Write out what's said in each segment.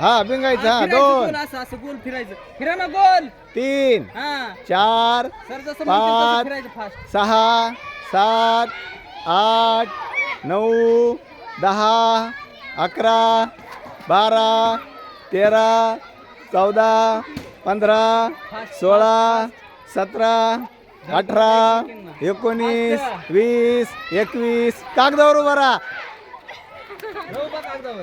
हा बिंगायचं हा दोन. गोल असं असं गोल फिरायचं. फिरा ना गोल. तीन हा. चार सर जसं म्हणतील पाच. तसं फिरायचं फास्ट सहा सात आठ नऊ दहा अकरा बारा तेरा चौदा पंधरा सोळा सतरा अठरा एकोणीस वीस एकवीस. कागदावर उभा राहा. कागदावर.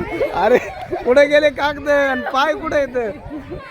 अरे कुठे गेले कागद आणि पाय कुठे येत